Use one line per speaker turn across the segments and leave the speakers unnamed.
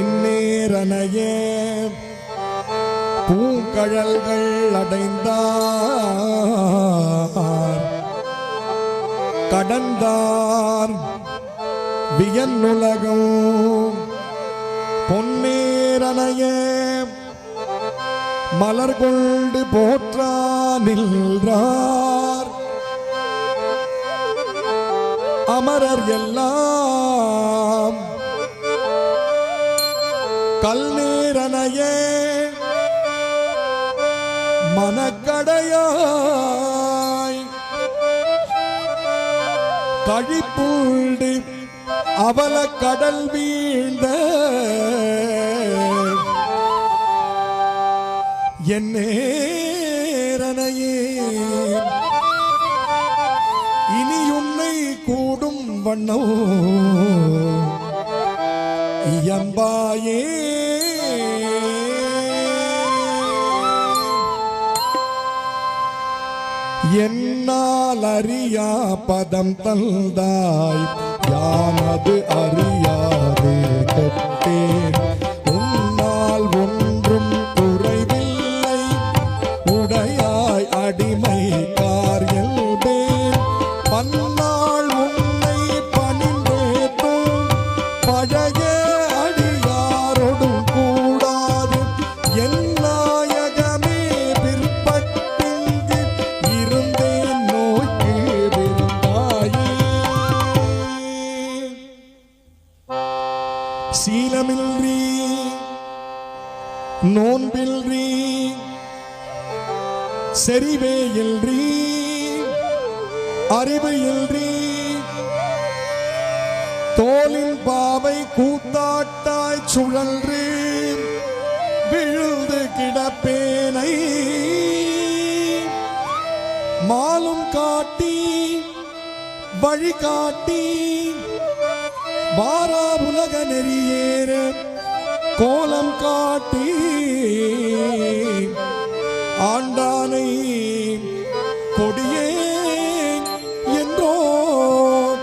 நின்னீரனையே பூங்கழல்கள் அடைந்தார். கடந்தார் வியன்னுலகம். பொன்னீரனையே மலர் கொண்டு போற்றா நின்றார். அமரர் எல்லாம் கல்நீரனையே மனக்கடையாய் கழிப்பூண்டு அவல கடல் வீழ்ந்த என் நேரனையே இனி உன்னை கூடும் வண்ணோ இயம்பாயே. என்னால் அறியா பதம் தந்தாய். யானது அறியார் நோன்பில்றி செறிவே இல்றி அறிவு இல்றி தோலின் பாவை கூத்தாட்டாய் சுழன்று விழுந்து கிடப்பேனை மாலும் காட்டி வழிகாட்டி வாரா உலக நெறியேற கோலம் காட்டி ஆண்டானை கொடியே என்றோ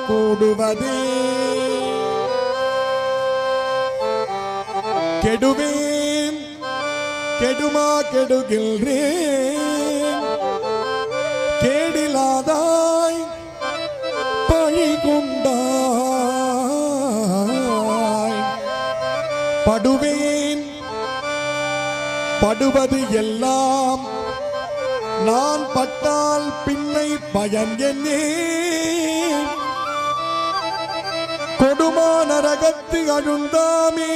கூடுவதே. கெடுவேன் கெடுமா கெடுகின்றேன். படுவேன். படுவது எல்லாம் நான் பட்டால் பின்னை பயன் என்னே கொடுமான ரகத்து அழுந்தாமே.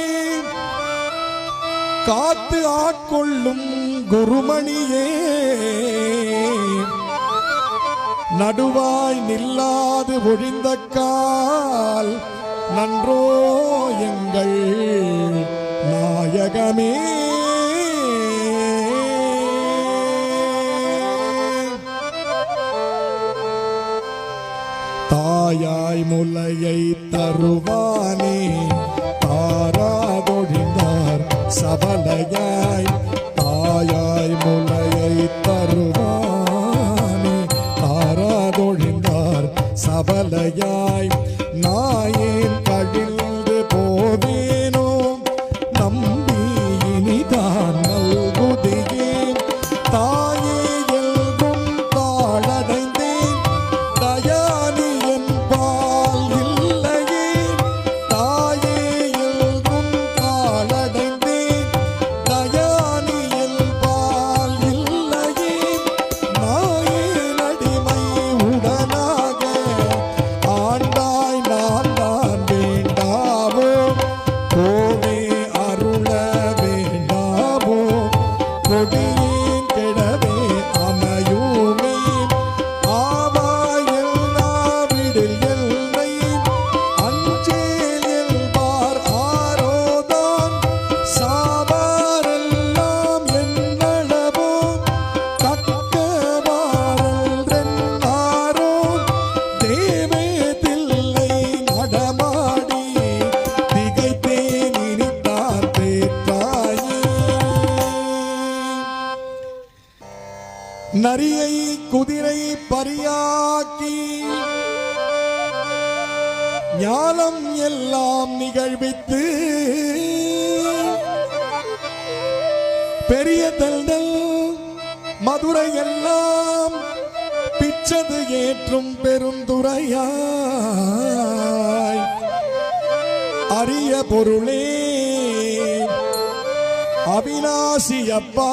காத்து ஆட்கொள்ளும் குருமணியே. நடுவாய் நில்லாது ஒழிந்த கால் நன்றோ எங்கள் நாயகமே. தாயாய் முலையை தருவானே. தாராதொழிந்தார் சபலையாய். தாயாய் முலையை தருவானே. தாராதொழிந்தார் சபலையாய். பரியாக்கி ஞானம் எல்லாம் நிகழ்வித்து பெரிய தல்தல் மதுரை எல்லாம் பிச்சது ஏற்றும் பெருந்துரையாய். அரிய பொருளே அவிநாசி அப்பா.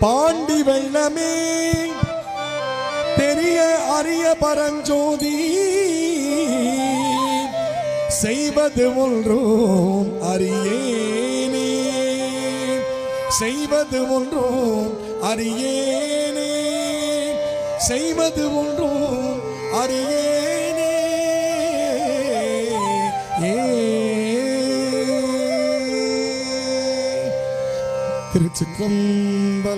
பாண்டி வெள்ளமே பெரிய அரிய பரஞ்சோதி. செய்வது ஒன்றும் அறியேனே. செய்வது ஒன்றும் அறியேனே. செய்வது ஒன்றும் அறியேனே. ஏ. திருச்சிற்றம்பலம்.